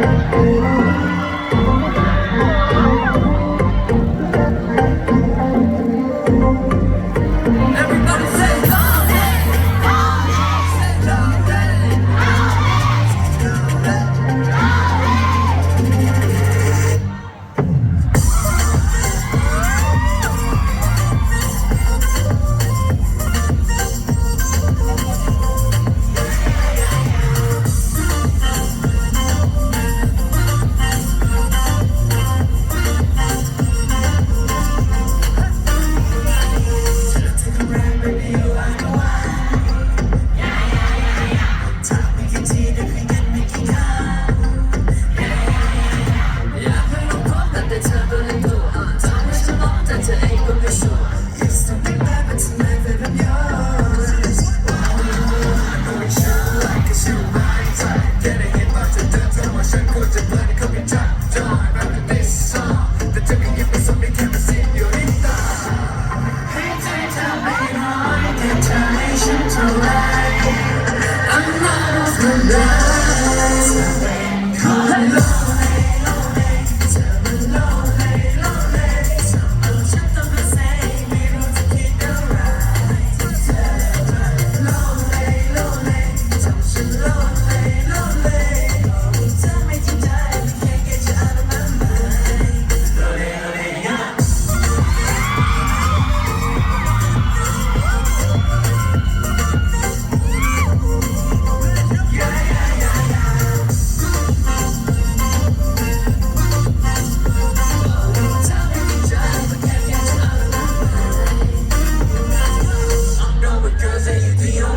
Oh.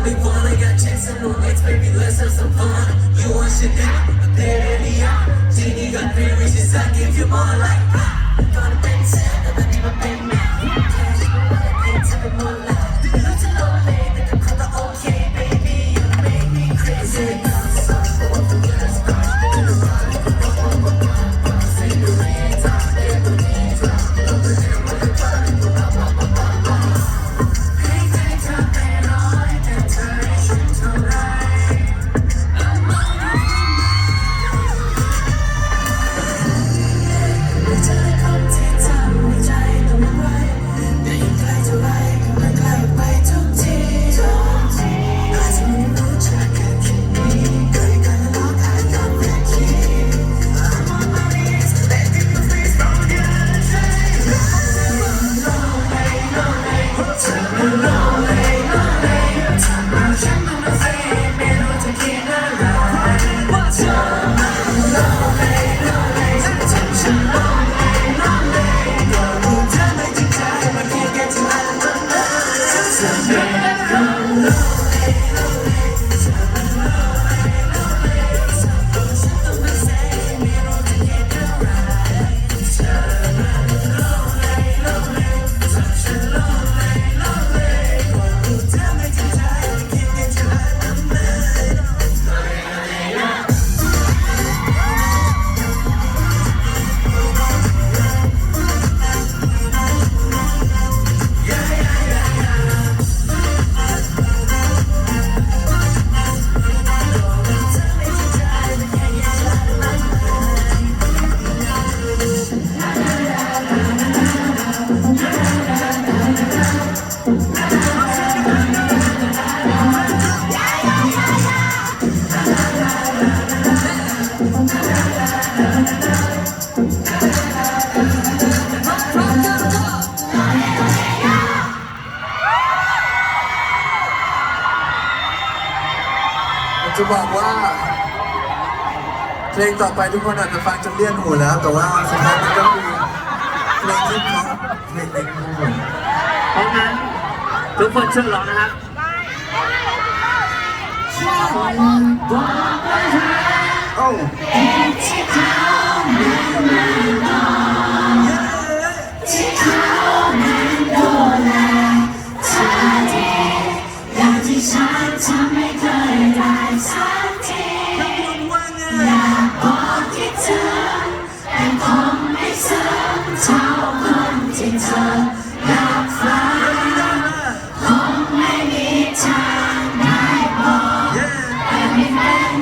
We wanna fun. I got chicks and baby, let's have some fun. You want shit down, I'm dead in the eye. Genie got three wishes, I give you more like. Ah. Gonna bend, I'm gonna be my big man. Can't more. จะบอกว่า เพลงต่อไปทุกคนอาจจะฟังจนเลี่ยนหูแล้ว แต่ว่าสุดท้ายมันก็คือเพลงที่เขาเพลงเด็กเพราะงั้นทุกคนช่วยร้องนะครับโอ้ที่ทำให้เรา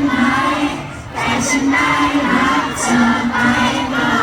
ไหมแต่ฉันได้รักเธอไปก่อน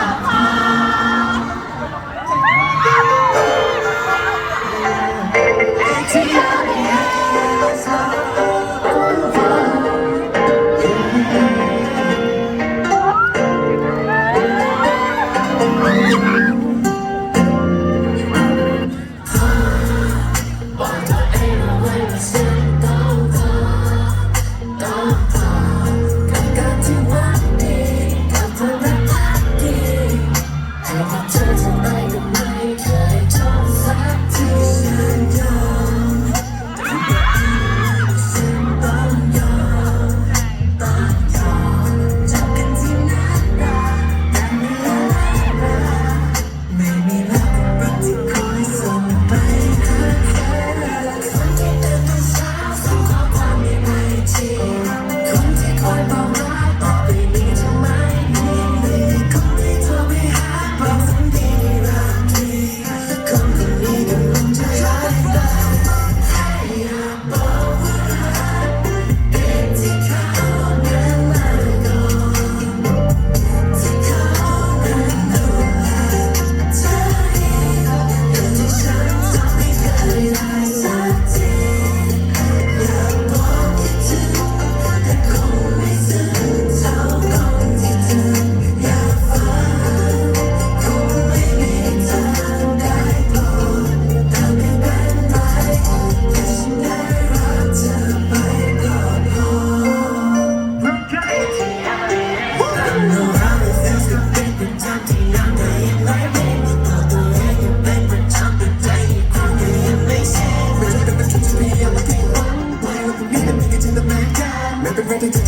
ready to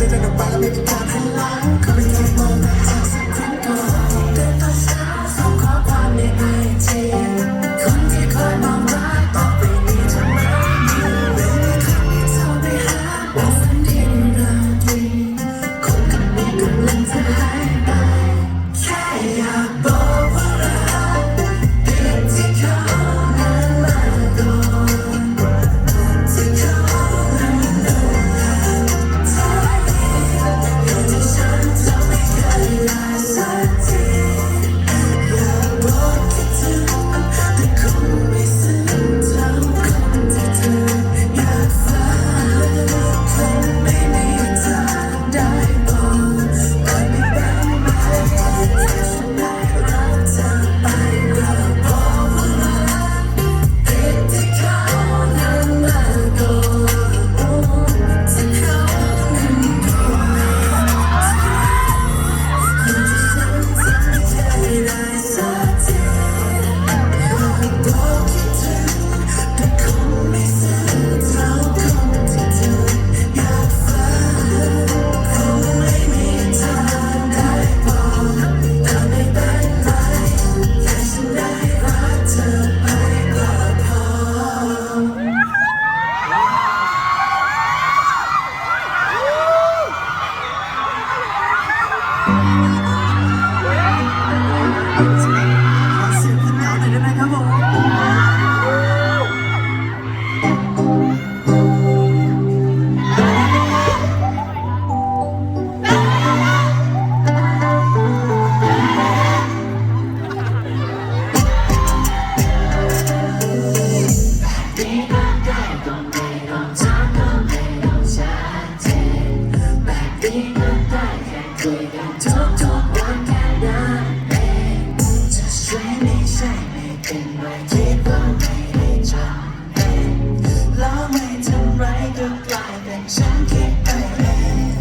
ฉันคิดไปเอ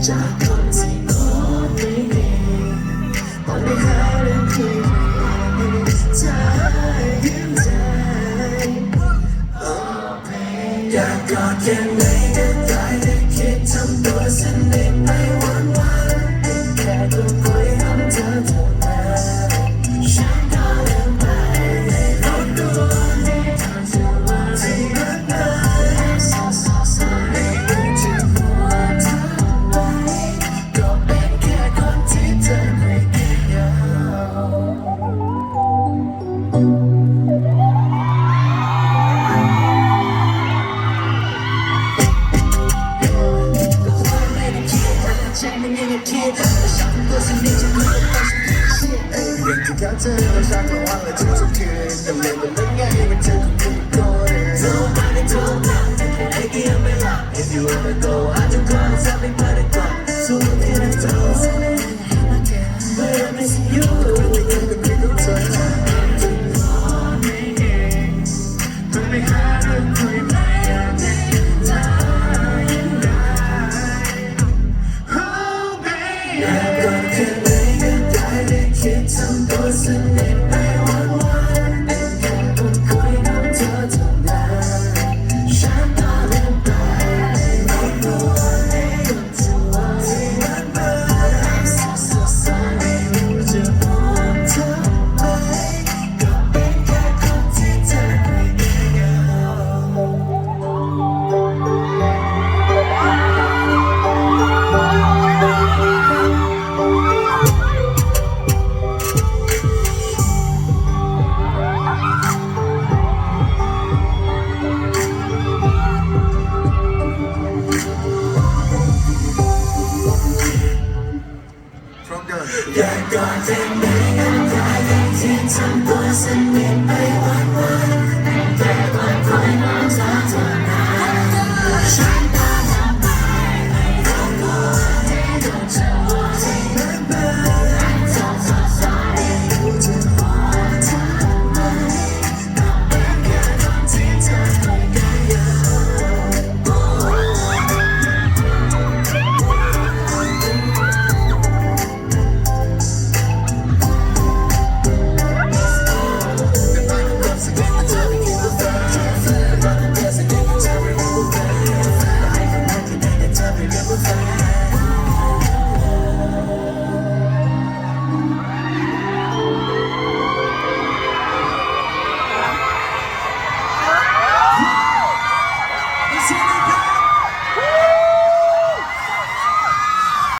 จา